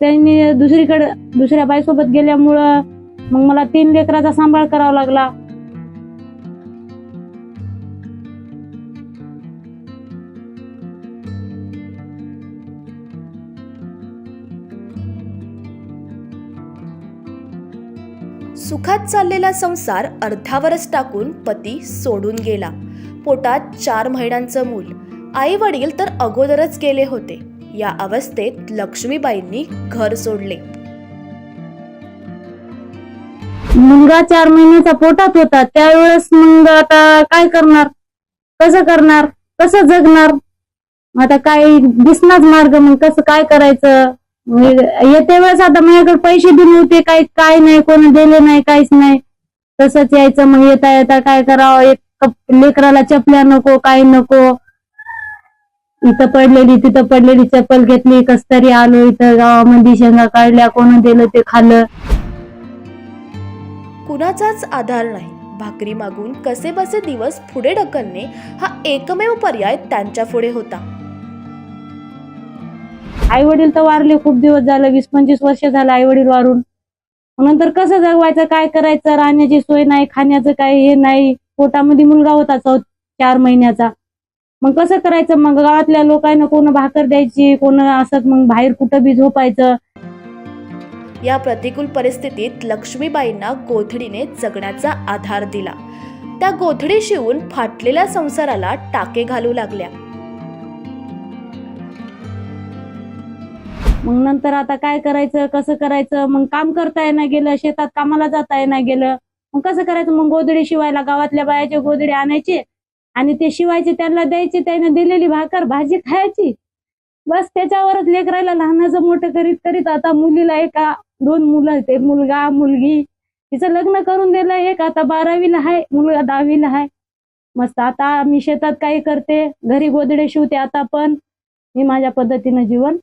त्यांनी दुसरीकडे दुसऱ्या बाईसोबत गेल्यामुळं मग मला तीन लेकराचा सांभाळ करावा लागला. सुखात चाललेला संसार अर्ध्यावरच टाकून पती सोडून गेला. पोटात चार महिन्यांचं मूल. आई वडील तर अगोदरच गेले होते. या अवस्थेत लक्ष्मीबाईंनी घर सोडले. मुलगा चार महिन्याचा पोटात होता. त्यावेळेस मग आता काय करणार? कसं करणार? कसं जगणार? आता काय दिसणार मार्ग मग कसं काय करायचं? येते वेळेस आता माझ्याकडे पैसे दिले होते काही काय नाही कोणी दिले नाही काहीच नाही. तसंच यायचं मग येता येता काय करावं? एक लेकराला चपल्या नको काय नको. इथं पडलेली तिथं पडलेली चप्पल घेतली कस तरी आलो इथं गावामध्ये शेंगा काढल्या कोण दिलं ते खाल्लं. कुणाचाच आधार नाही. भाकरी मागून कसे बसे दिवस पुढे ढकलणे हा एकमेव पर्याय त्यांच्या पुढे होता. आई वडील तर वारले खूप दिवस झाले वीस पंचवीस वर्ष झालं आई वडील वारून. मग नंतर कसं जगवायचं काय करायचं राहण्याची सोय नाही खाण्याचं काय हे नाही. पोटामध्ये मुलगा होता चौ चार महिन्याचा. मग कसं करायचं? मग गावातल्या लोकांना कोण भाकर द्यायची? कोण असं मग बाहेर कुठं बी झोपायचं? या प्रतिकूल परिस्थितीत लक्ष्मीबाईंना गोधडीने जगण्याचा आधार दिला. त्या गोधडी शिवून फाटलेल्या संसाराला टाके घालू लागल्या. मग नंतर आता काय करायचं? कसं करायचं? मग काम करता येणं गेलं शेतात कामाला जाता येणं गेलं. मग कसं करायचं? मग गोधडी शिवायला गावातल्या बायाचे गोधडी आणायचे? आणि ते शिवायचे त्यांना द्यायचे त्यांना दिलेली भाकर भाजी खायची. बस त्याच्यावरच लेकरायला लहानाचं मोठं करीत करीत आता मुलीला एका दोन मुलं आहेत. एक मुलगा मुलगी. तिचं लग्न करून दिलं एक आता बारावीला आहे मुलगा दहावीला आहे. मस्त आता मी शेतात काही करते घरी गोधडे शिवते आता पण मी माझ्या पद्धतीनं जीवन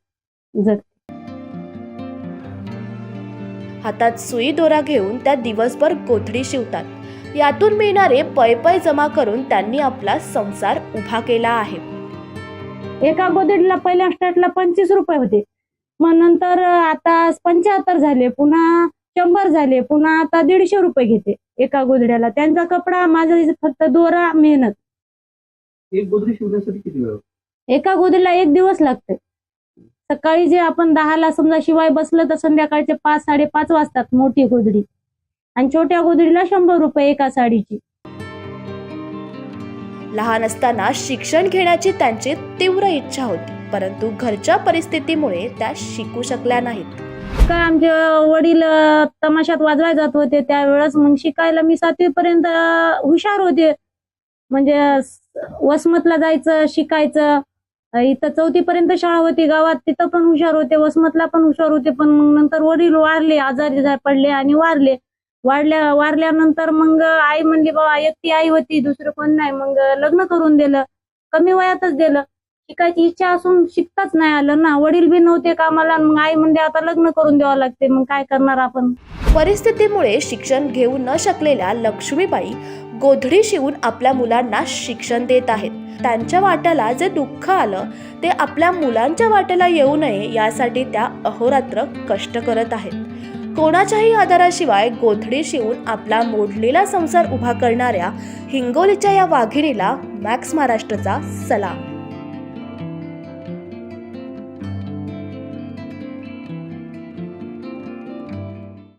जगते. हातात सुई दोरा घेऊन त्या दिवसभर कोथडी शिवतात. यातून मिळणारे पै पै जमा करून त्यांनी आपला संसार उभा केला आहे. एका गोदडीला पहिल्या स्टार्टला पंचवीस रुपये होते. मग नंतर आता पंच्याहत्तर झाले पुन्हा शंभर झाले पुन्हा आता दीडशे रुपये घेते एका गोदड्याला. त्यांचा कपडा माझा फक्त दोरा मेहनत. एक गोदरी शिवण्यासाठी किती वेळ एका गोदडीला एक दिवस लागते. सकाळी जे आपण दहाला समजा शिवाय बसलं तर संध्याकाळचे पाच साडेपाच वाजतात मोठी गोदडी. आणि छोट्या गोदडीला शंभर रुपये एका साडीची. लहान असताना शिक्षण घेण्याची त्यांची तीव्र इच्छा होती परंतु घरच्या परिस्थितीमुळे त्या शिकू शकल्या नाहीत. काय आमचे वडील तमाशात वाजवाय जात होते त्यावेळेस मग शिकायला मी सातवी पर्यंत हुशार होते. म्हणजे वसमतला जायचं शिकायचं. इथं चौथी पर्यंत शाळा होती गावात तिथं पण हुशार होते वसमतला पण हुशार होते पण मग नंतर वडील वारले आजारी पडले आणि वारले. वाढल्या वारल्यानंतर मग आई म्हणली बाबा एकटी आई होती दुसरं कोण नाही. मग लग्न करून दिलं. कमी वयातच दिलं. शिकायची इच्छा असून शिकताच नाही आलं ना. वडील बी नव्हते कामाला मग आई म्हणजे आता लग्न करून द्यावं लागते. मग काय करणार आपण? परिस्थितीमुळे शिक्षण घेऊ न शकलेल्या लक्ष्मीबाई गोधडी शिवून आपल्या मुलांना शिक्षण देत आहेत. त्यांच्या वाट्याला जे दुःख आलं ते आपल्या मुलांच्या वाट्याला येऊ नये यासाठी त्या अहोरात्र कष्ट करत आहेत. कोणाच्याही आधाराशिवाय गोधडी शिवून आपला मोडलेला संसार उभा करणाऱ्या हिंगोलीच्या या वाघिणीला मॅक्स महाराष्ट्राचा सलाम.